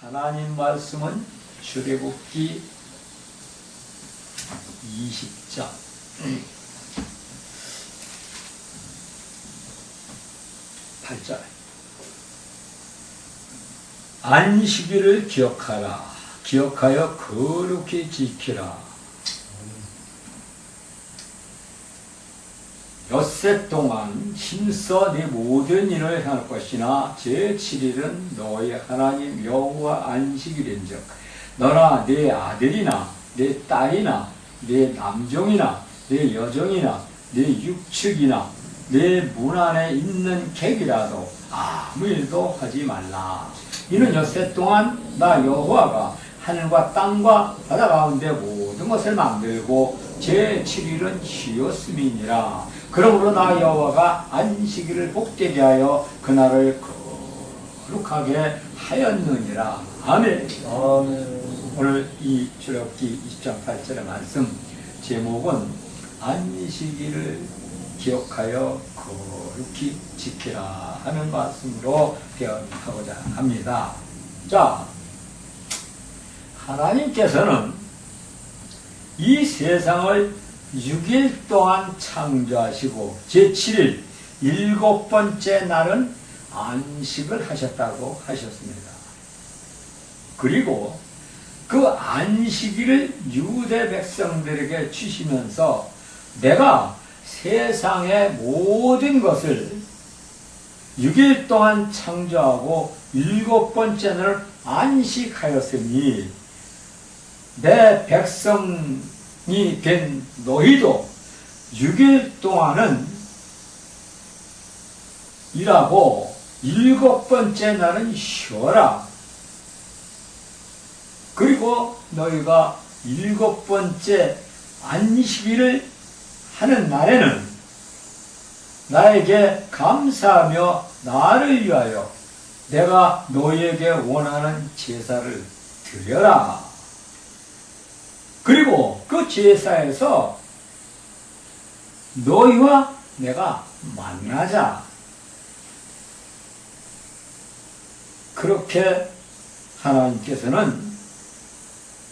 하나님 말씀은 출애굽기 20장. 8절. 안식일을 기억하라. 기억하여 거룩히 지키라 엿새 동안 힘써 네 모든 일을 행할 것이나 제7일은 너희 하나님 여호와 안식일인즉 너나 네 아들이나 네 딸이나 네 남종이나 네 여종이나 네 육축이나 내문 안에 있는 객이라도 아무 일도 하지 말라. 이는 엿새 동안 나 여호와가 하늘과 땅과 바다 가운데 모든 것을 만들고 제7일은 쉬었음이니라. 그러므로 나 여호와가 안식일을 복되게 하여 그날을 거룩하게 하였느니라. 아멘. 아멘. 오늘 이 출애굽기 20장 8절의 말씀 제목은 안식일을 기억하여 거룩히 지키라 하는 말씀으로 대언하고자 합니다. 자, 하나님께서는 이 세상을 6일 동안 창조하시고 제7일 일곱 번째 날은 안식을 하셨다고 하셨습니다. 그리고 그 안식일을 유대 백성들에게 주시면서 내가 세상의 모든 것을 6일 동안 창조하고 일곱 번째 날 안식하였으니 내 백성이 된 너희도 6일 동안은 일하고 일곱 번째 날은 쉬어라. 그리고 너희가 일곱 번째 안식일을 하는 날에는 나에게 감사하며 나를 위하여 내가 너희에게 원하는 제사를 드려라. 그리고 그 제사에서 너희와 내가 만나자. 그렇게 하나님께서는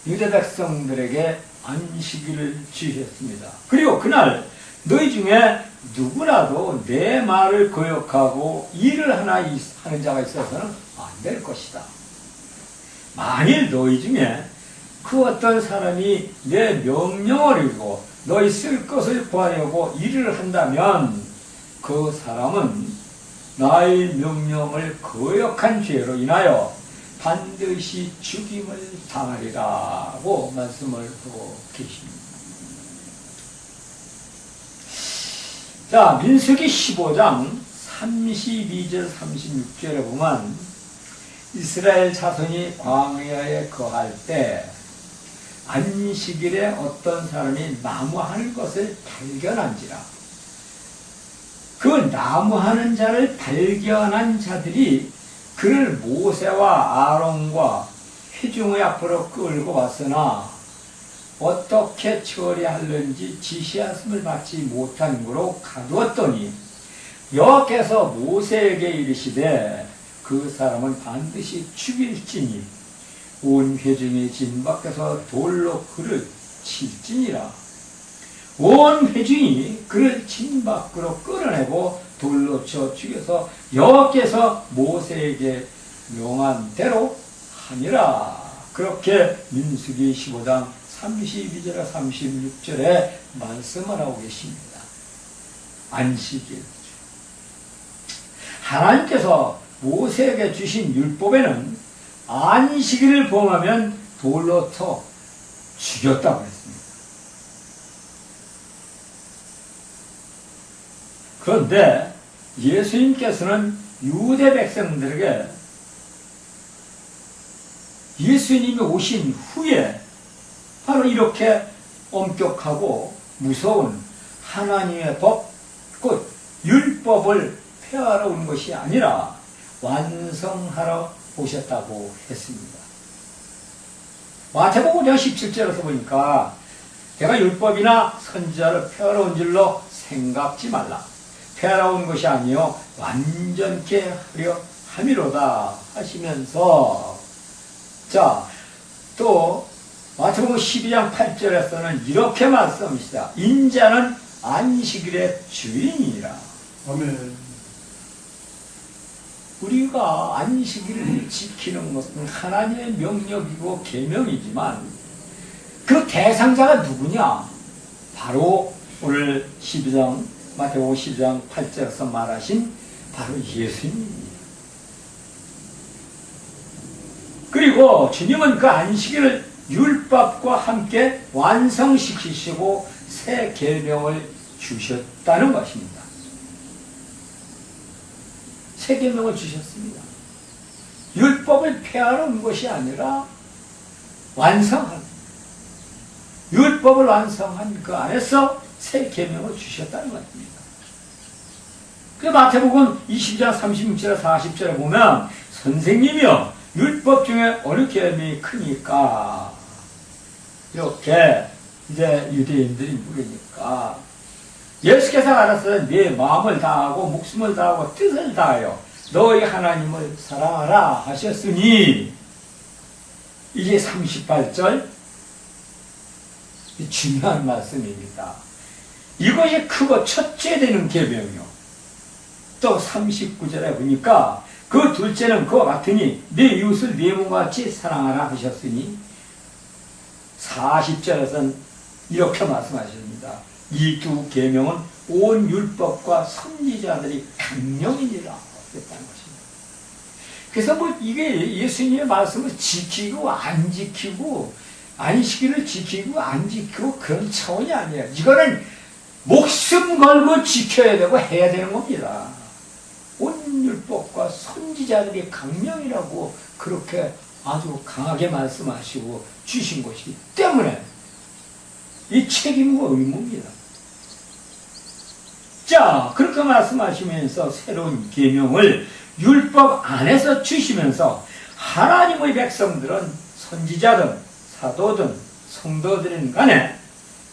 유대 백성들에게 안식일을 주셨습니다. 그리고 그날 너희 중에 누구라도 내 말을 거역하고 일을 하나 하는 자가 있어서는 안 될 것이다. 만일 너희 중에 그 어떤 사람이 내 명령을 이루고 너희 쓸 것을 구하려고 일을 한다면 그 사람은 나의 명령을 거역한 죄로 인하여 반드시 죽임을 당하리라고 말씀을 하고 계십니다. 자, 민수기 15장 32절 36절에 보면 이스라엘 자손이 광야에 거할 때 안식일에 어떤 사람이 나무하는 것을 발견한지라. 그 나무하는 자를 발견한 자들이 그를 모세와 아론과 회중의 앞으로 끌고 왔으나 어떻게 처리하는지 지시하심을 받지 못한 거로 가두었더니 여호와께서 모세에게 이르시되 그 사람은 반드시 죽일지니 온 회중의 진 밖에서 돌로 그를 칠지니라 온 회중이 그를 진 밖으로 끌어내고 돌로 쳐 죽여서 여호와께서 모세에게 명한 대로 하니라 그렇게 민수기 15장 32절에 36절에 말씀을 하고 계십니다. 안식일. 하나님께서 모세에게 주신 율법에는 안식일을 범하면 돌로 쳐 죽였다고 했습니다. 그런데 예수님께서는 유대 백성들에게 예수님이 오신 후에 바로 이렇게 엄격하고 무서운 하나님의 법, 곧 율법을 폐하러 온 것이 아니라 완성하러 오셨다고 했습니다. 마태복음 17절에서 보니까 내가 율법이나 선지자를 온 줄로 생각지 말라. 온 것이 아니요 완전케 하려 함이로다 하시면서 자, 또 마태복음 12장 8절에서는 이렇게 말씀합니다. 인자는 안식일의 주인이라. 아멘. 우리가 안식일을 지키는 것은 하나님의 명령이고 계명이지만 그 대상자가 누구냐? 바로 오늘 12장 마태복음 12장 8절에서 말하신 바로 예수님입니다. 그리고 주님은 그 안식일을 율법과 함께 완성시키시고 새 계명을 주셨다는 것입니다. 새 계명을 주셨습니다. 율법을 폐하는 것이 아니라 완성하는 율법을 완성한 그 안에서 새 계명을 주셨다는 것입니다. 그 마태복음 20장 36절에 40절에 보면 선생님이요 율법 중에 어느 계명이 크니까 이렇게 이제 유대인들이 물으니까 예수께서 알았어요. 네 마음을 다하고 목숨을 다하고 뜻을 다하여 너희 하나님을 사랑하라 하셨으니 이게 38절 중요한 말씀입니다. 이것이 크고 첫째 되는 계명이요. 또 39절에 보니까 그 둘째는 그와 같으니 내 이웃을 네 몸과 같이 사랑하라 하셨으니 40절에서는 이렇게 말씀하십니다. 이 두 계명은 온 율법과 선지자들이 강령이니라 했다는 것입니다. 그래서 뭐 이게 예수님의 말씀을 지키고 안 지키고 안식일을 지키고 안 지키고 그런 차원이 아니에요. 이거는 목숨 걸고 지켜야 되고 해야 되는 겁니다. 온 율법과 선지자들이 강령이라고 그렇게 아주 강하게 말씀하시고 주신 것이기 때문에 이 책임과 의무입니다. 자, 그렇게 말씀하시면서 새로운 계명을 율법 안에서 주시면서 하나님의 백성들은 선지자든 사도든 성도들인 간에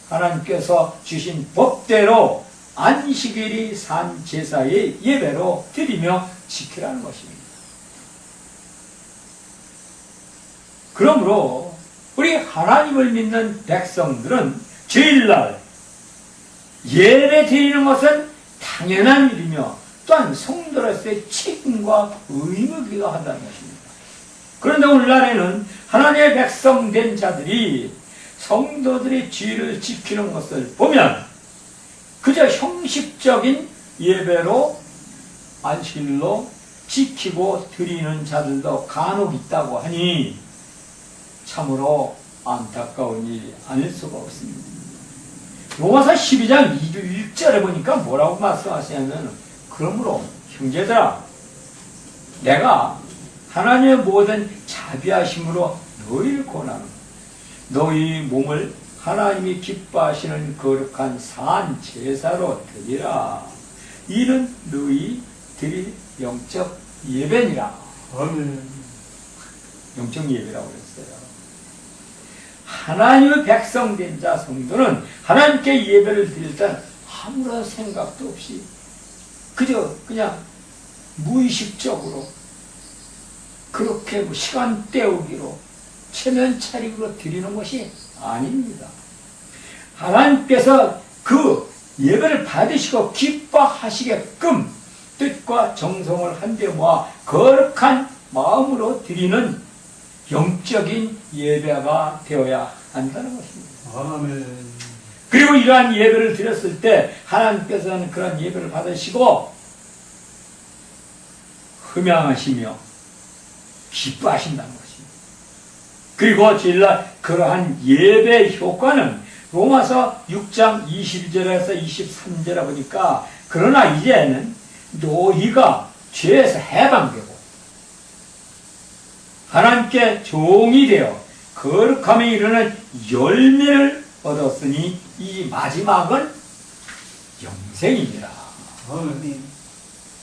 하나님께서 주신 법대로 안식일이 산 제사의 예배로 드리며 지키라는 것입니다. 그러므로 우리 하나님을 믿는 백성들은 주일날 예배 드리는 것은 당연한 일이며 또한 성도로서의 책임과 의무기도 한다는 것입니다. 그런데 오늘날에는 하나님의 백성 된 자들이 성도들이 주의를 지키는 것을 보면 그저 형식적인 예배로 안식일로 지키고 드리는 자들도 간혹 있다고 하니 참으로 안타까운 일이 아닐 수가 없습니다. 로마서 12장 2주 1절에 보니까 뭐라고 말씀하시냐면 그러므로 형제들아 내가 하나님의 모든 자비하심으로 너희를 권하노 너희 몸을 하나님이 기뻐하시는 거룩한 산 제사로 드리라 이는 너희 드릴 영적 예배니라 아멘. 영적 예배라고 그랬어요. 하나님의 백성 된 자 성도는 하나님께 예배를 드릴 때 아무런 생각도 없이 그저 그냥 무의식적으로 그렇게 뭐 시간 때우기로 체면 차리기로 드리는 것이 아닙니다. 하나님께서 그 예배를 받으시고 기뻐하시게끔 뜻과 정성을 한데 모아 거룩한 마음으로 드리는 영적인 예배가 되어야 한다는 것입니다. 아멘. 그리고 이러한 예배를 드렸을 때 하나님께서는 그런 예배를 받으시고 흠양하시며 기뻐하신다는 것입니다. 그리고 주일날 그러한 예배 효과는 로마서 6장 21절에서 23절에 보니까 그러나 이제는 너희가 죄에서 해방되고 하나님께 종이 되어 거룩함에 이르는 열매를 얻었으니 이 마지막은 영생입니다.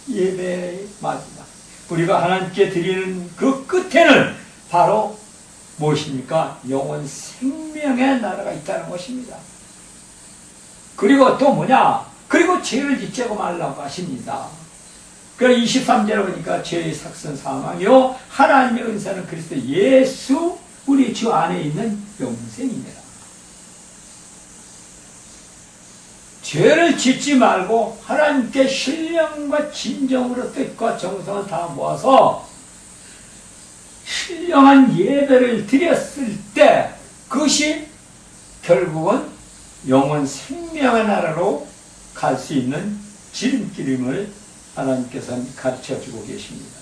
예배의 마지막. 우리가 하나님께 드리는 그 끝에는 바로 무엇입니까? 영원 생명의 나라가 있다는 것입니다. 그리고 또 뭐냐? 그리고 죄를 짓지 말라고 하십니다. 그 23절에 보니까 죄의 삭선 사망이요 하나님의 은사는 그리스도 예수 우리 주 안에 있는 영생입니다. 죄를 짓지 말고 하나님께 신령과 진정으로 뜻과 정성을 다 모아서 신령한 예배를 드렸을 때 그것이 결국은 영원 생명의 나라로 갈 수 있는 지름길임을 하나님께서는 가르쳐 주고 계십니다.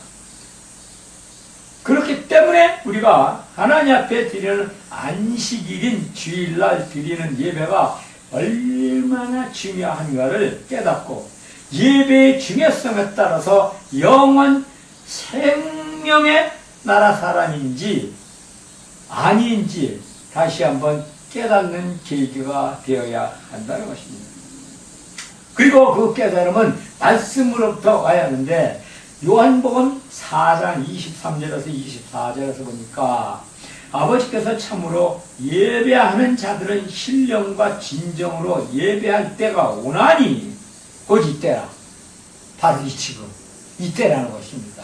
그렇기 때문에 우리가 하나님 앞에 드리는 안식일인 주일날 드리는 예배가 얼마나 중요한가를 깨닫고 예배의 중요성에 따라서 영원 생명의 나라 사람인지 아닌지 다시 한번 깨닫는 계기가 되어야 한다는 것입니다. 그리고 그 깨달음은 말씀으로부터 와야 하는데 요한복음 4장 23절에서 24절에서 보니까 아버지께서 참으로 예배하는 자들은 신령과 진정으로 예배할 때가 오나니 곧 이때라 바로 이 지금 이때라는 것입니다.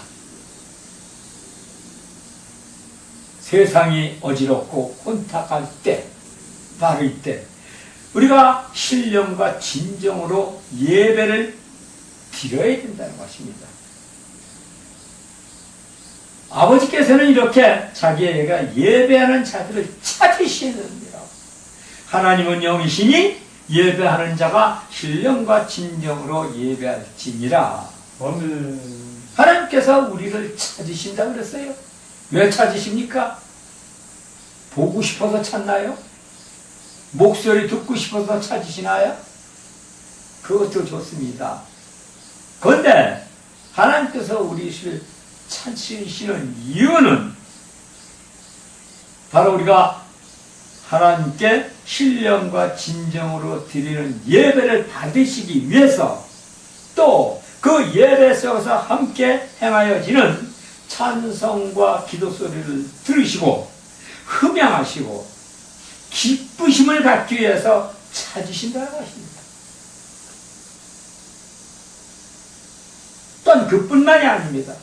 세상이 어지럽고 혼탁할 때 바로 이때 우리가 신령과 진정으로 예배를 드려야 된다는 것입니다. 아버지께서는 이렇게 자기에게 예배하는 자들을 찾으시느니라. 하나님은 영이시니 예배하는 자가 신령과 진정으로 예배할지니라. 아멘. 하나님께서 우리를 찾으신다 그랬어요. 왜 찾으십니까? 보고 싶어서 찾나요? 목소리 듣고 싶어서 찾으시나요? 그것도 좋습니다. 그런데 하나님께서 우리를 찾으시는 이유는 바로 우리가 하나님께 신령과 진정으로 드리는 예배를 받으시기 위해서 또 그 예배 속에서 함께 행하여지는 찬성과 기도 소리를 들으시고 흠양하시고 기쁘심을 갖기 위해서 찾으신다는 것입니다. 또한 그뿐만이 아닙니다.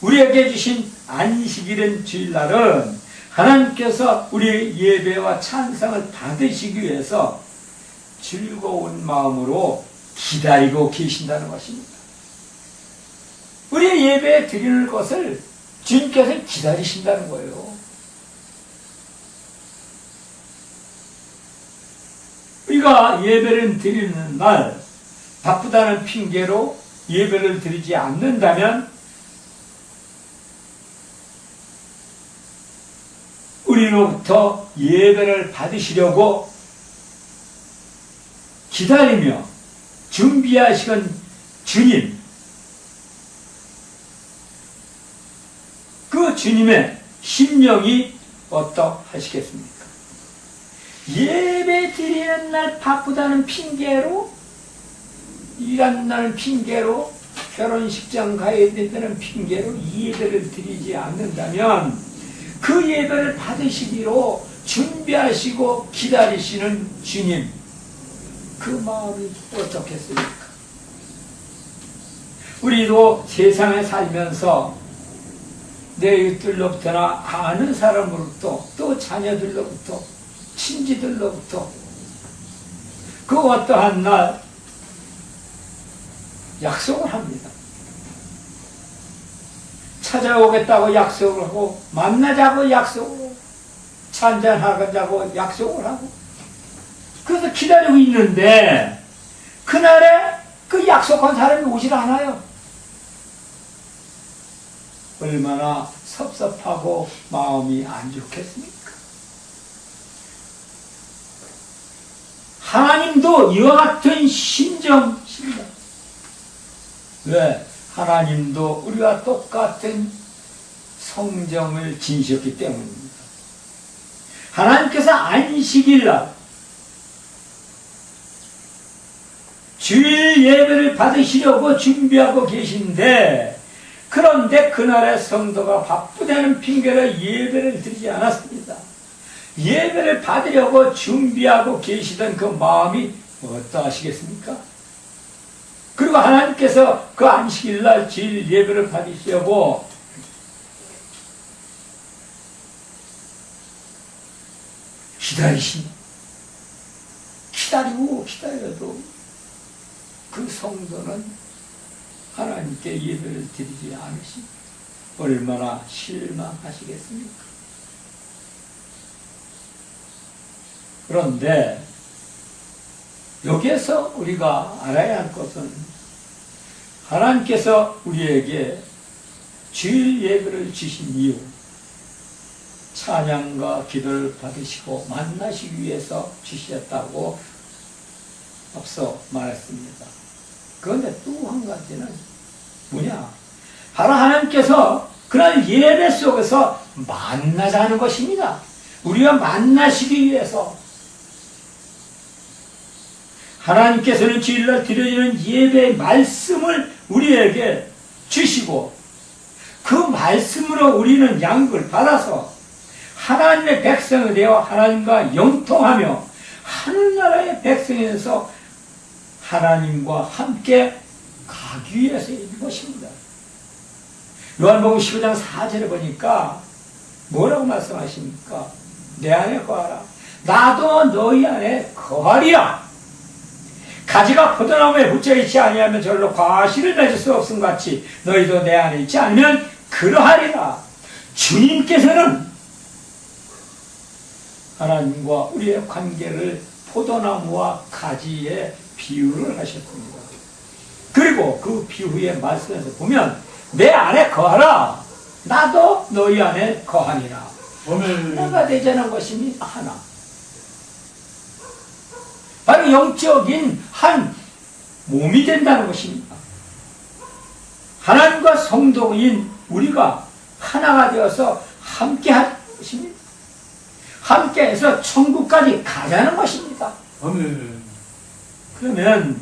우리에게 주신 안식일은 주일날은 하나님께서 우리의 예배와 찬상을 받으시기 위해서 즐거운 마음으로 기다리고 계신다는 것입니다. 우리의 예배에 드리는 것을 주님께서 기다리신다는 거예요. 우리가 예배를 드리는 날 바쁘다는 핑계로 예배를 드리지 않는다면 우리로부터 예배를 받으시려고 기다리며 준비하시는 주님, 그 주님의 심령이 어떠하시겠습니까? 예배 드리는 날 바쁘다는 핑계로 일한다는 핑계로 결혼식장 가야 된다는 핑계로 예배를 드리지 않는다면 그 예배를 받으시기로 준비하시고 기다리시는 주님 그 마음이 어떻겠습니까? 우리도 세상에 살면서 내 이웃들로부터나 아는 사람으로부터 또 자녀들로부터 친지들로부터 그 어떠한 날 약속을 합니다. 찾아오겠다고 약속을 하고 만나자고 약속을 찬잔하자고 약속을 하고 그래서 기다리고 있는데 그날에 그 약속한 사람이 오질 않아요. 얼마나 섭섭하고 마음이 안 좋겠습니까? 하나님도 이와 같은 심정입니다. 왜? 하나님도 우리와 똑같은 성정을 지니셨기 때문입니다. 하나님께서 안식일날 주일 예배를 받으시려고 준비하고 계신데 그런데 그날의 성도가 바쁘다는 핑계로 예배를 드리지 않았습니다. 예배를 받으려고 준비하고 계시던 그 마음이 어떠하시겠습니까? 그리고 하나님께서 그 안식일날 주일 예배를 받으시려고 기다리신 기다리고 기다려도 그 성도는 하나님께 예배를 드리지 않으시 얼마나 실망하시겠습니까? 그런데 여기에서 우리가 알아야 할 것은 하나님께서 우리에게 주일 예배를 주신 이유 찬양과 기도를 받으시고 만나시기 위해서 주셨다고 앞서 말했습니다. 그런데 또 한 가지는 뭐냐? 바로 하나님께서 그런 예배 속에서 만나자는 것입니다. 우리가 만나시기 위해서 하나님께서는 주일날 드려지는 예배의 말씀을 우리에게 주시고 그 말씀으로 우리는 양육을 받아서 하나님의 백성이 되어 하나님과 영통하며 하늘나라의 백성이 돼서 하나님과 함께 가기 위해서인 것입니다. 요한복음 15장 4절에 보니까 뭐라고 말씀하십니까? 내 안에 거하라. 나도 너희 안에 거하리라. 가지가 포도나무에 붙여 있지 아니하면 절로 과실을 맺을 수 없음 같이 너희도 내 안에 있지 않으면 그러하리라. 주님께서는 하나님과 우리의 관계를 포도나무와 가지에 비유를 하셨습니다. 그리고 그 비유의 말씀에서 보면 내 안에 거하라. 나도 너희 안에 거하니라. 하나가 되자는 것이 하나. 바로 영적인 한 몸이 된다는 것입니다. 하나님과 성도인 우리가 하나가 되어서 함께 하는 것입니다. 함께 해서 천국까지 가자는 것입니다. 아멘. 그러면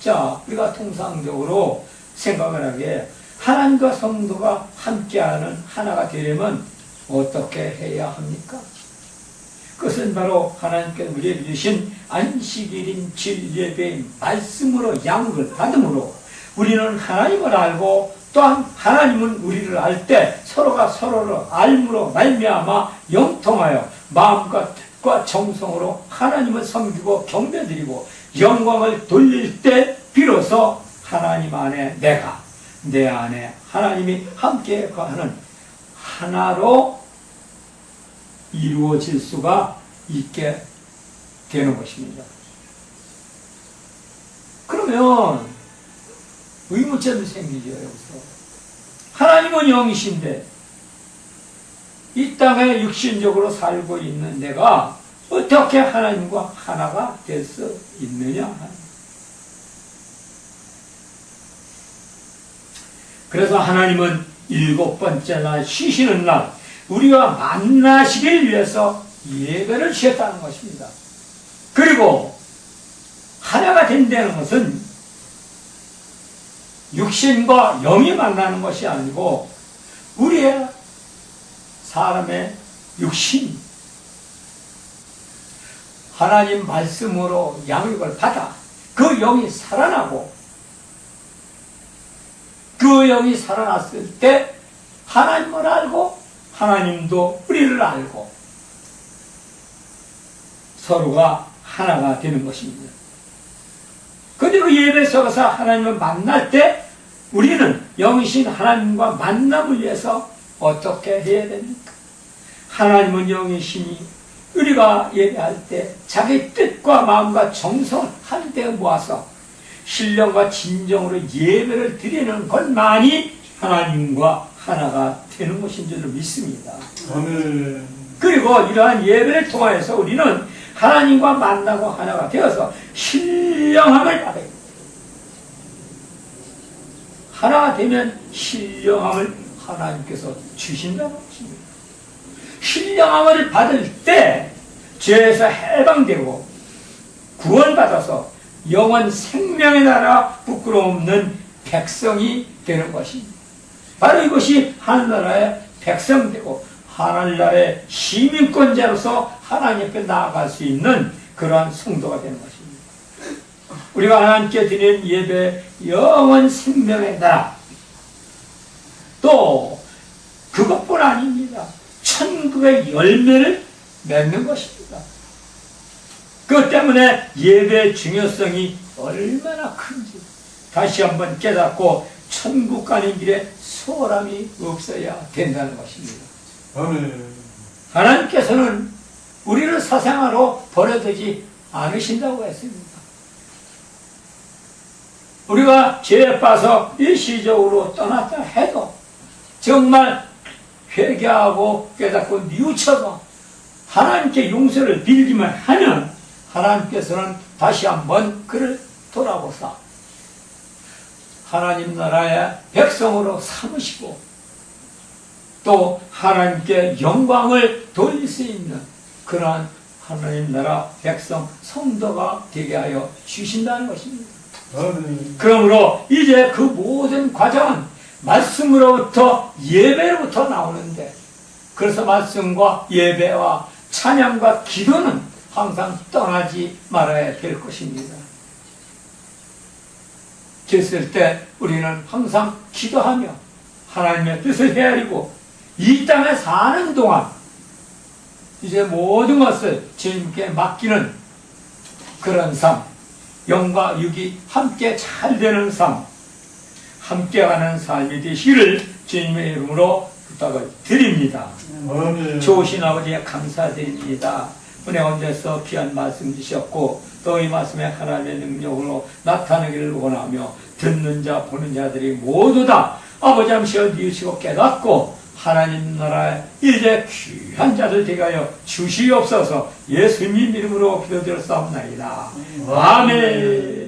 자 우리가 통상적으로 생각을 하게 하나님과 성도가 함께하는 하나가 되려면 어떻게 해야 합니까? 그것은 바로 하나님께 우리에게 주신 안식일인 진예배인 말씀으로 양육을 받음으로 우리는 하나님을 알고 또한 하나님은 우리를 알 때 서로가 서로를 알므로 말미암아 영통하여 마음과 뜻과 정성으로 하나님을 섬기고 경배드리고 영광을 돌릴 때 비로소 하나님 안에 내가 내 안에 하나님이 함께 거하는 하나로 이루어질 수가 있게 되는 것입니다. 그러면 의문점이 생기죠, 여기서. 하나님은 영이신데, 이 땅에 육신적으로 살고 있는 내가 어떻게 하나님과 하나가 될 수 있느냐? 그래서 하나님은 일곱 번째 날 쉬시는 날 우리가 만나시길 위해서 예배를 주셨다는 것입니다. 그리고 하나가 된다는 것은 육신과 영이 만나는 것이 아니고 우리의 사람의 육신 하나님 말씀으로 양육을 받아 그 영이 살아나고 그 영이 살아났을 때 하나님을 알고 하나님도 우리를 알고 서로가 하나가 되는 것입니다. 근데 그 예배 속에서 하나님을 만날 때 우리는 영이신 하나님과 만남을 위해서 어떻게 해야 됩니까? 하나님은 영이시니 우리가 예배할 때 자기 뜻과 마음과 정성을 한데 모아서 신령과 진정으로 예배를 드리는 것만이 하나님과 하나가 되는 것인 줄로 믿습니다. 아멘. 그리고 이러한 예배를 통하여서 우리는 하나님과 만나고 하나가 되어서 신령함을 받아요. 하나가 되면 신령함을 하나님께서 주신다는 것입니다. 신령함을 받을 때 죄에서 해방되고 구원받아서 영원 생명의 나라 부끄러움 없는 백성이 되는 것입니다. 바로 이것이 하늘나라의 백성되고 하늘나라의 시민권자로서 하나님 앞에 나아갈 수 있는 그러한 성도가 되는 것입니다. 우리가 하나님께 드리는 예배 영원 생명의 나라 또 그것뿐 아닙니다. 천국의 열매를 맺는 것입니다. 그것 때문에 예배의 중요성이 얼마나 큰지 다시 한번 깨닫고 천국 가는 길에 소홀함이 없어야 된다는 것입니다. 아멘. 하나님께서는 우리를 사생아로 버려두지 않으신다고 했습니다. 우리가 죄에 빠서 일시적으로 떠났다 해도 정말 회개하고 깨닫고 뉘우쳐서 하나님께 용서를 빌기만 하면 하나님께서는 다시 한번 그를 돌아보사 하나님 나라의 백성으로 삼으시고 또 하나님께 영광을 돌릴 수 있는 그러한 하나님 나라 백성 성도가 되게 하여 주신다는 것입니다. 아멘. 그러므로 이제 그 모든 과정은 말씀으로부터 예배로부터 나오는데 그래서 말씀과 예배와 찬양과 기도는 항상 떠나지 말아야 될 것입니다. 그랬을 때 우리는 항상 기도하며 하나님의 뜻을 헤아리고 이 땅에 사는 동안 이제 모든 것을 주님께 맡기는 그런 삶, 영과 육이 함께 잘 되는 삶, 함께하는 삶이 되시기를 주님의 이름으로 부탁을 드립니다. 좋으신 아버지에 감사드립니다. 은혜 온데서 귀한 말씀 주셨고 또 이 말씀에 하나님의 능력으로 나타나기를 원하며 듣는 자 보는 자들이 모두 다 아버지 함시어 뉘우치고 깨닫고 하나님 나라에 이제 귀한 자들 되게 하여 주시옵소서. 예수님 이름으로 기도드렸사옵나이다. 아멘